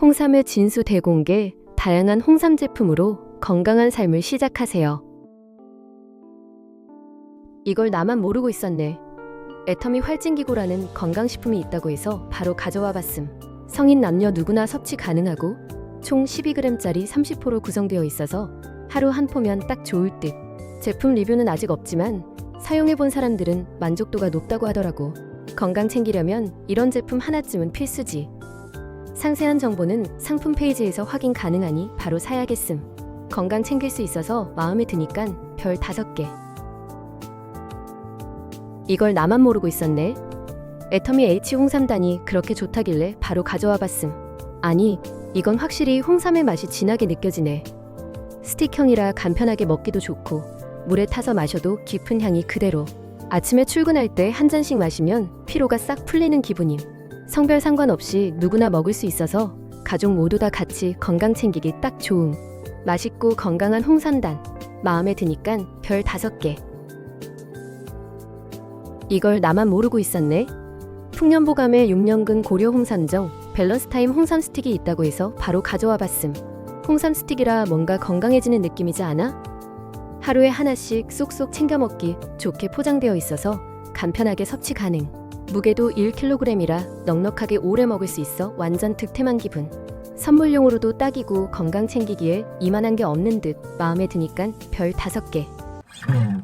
홍삼의 진수 대공개, 다양한 홍삼 제품으로 건강한 삶을 시작하세요. 이걸 나만 모르고 있었네. 애터미 활진기고라는 건강식품이 있다고 해서 바로 가져와 봤음. 성인 남녀 누구나 섭취 가능하고 총 12g짜리 30포로 구성되어 있어서 하루 한 포면 딱 좋을 듯. 제품 리뷰는 아직 없지만 사용해본 사람들은 만족도가 높다고 하더라고. 건강 챙기려면 이런 제품 하나쯤은 필수지. 상세한 정보는 상품 페이지에서 확인 가능하니 바로 사야겠음. 건강 챙길 수 있어서 마음에 드니깐 별 5개. 이걸 나만 모르고 있었네. 애터미 H 홍삼단이 그렇게 좋다길래 바로 가져와 봤음. 아니, 이건 확실히 홍삼의 맛이 진하게 느껴지네. 스틱형이라 간편하게 먹기도 좋고 물에 타서 마셔도 깊은 향이 그대로. 아침에 출근할 때 한 잔씩 마시면 피로가 싹 풀리는 기분임. 성별 상관없이 누구나 먹을 수 있어서 가족 모두 다 같이 건강 챙기기 딱 좋음. 맛있고 건강한 홍삼단. 마음에 드니깐 별 다섯 개. 이걸 나만 모르고 있었네. 풍년보감에 6년근 고려 홍삼정 밸런스 타임 홍삼 스틱이 있다고 해서 바로 가져와 봤음. 홍삼 스틱이라 뭔가 건강해지는 느낌이지 않아? 하루에 하나씩 쏙쏙 챙겨 먹기 좋게 포장되어 있어서 간편하게 섭취 가능. 무게도 1kg이라 넉넉하게 오래 먹을 수 있어 완전 득템한 기분. 선물용으로도 딱이고 건강 챙기기에 이만한 게 없는 듯 마음에 드니깐 별 다섯 개. 음.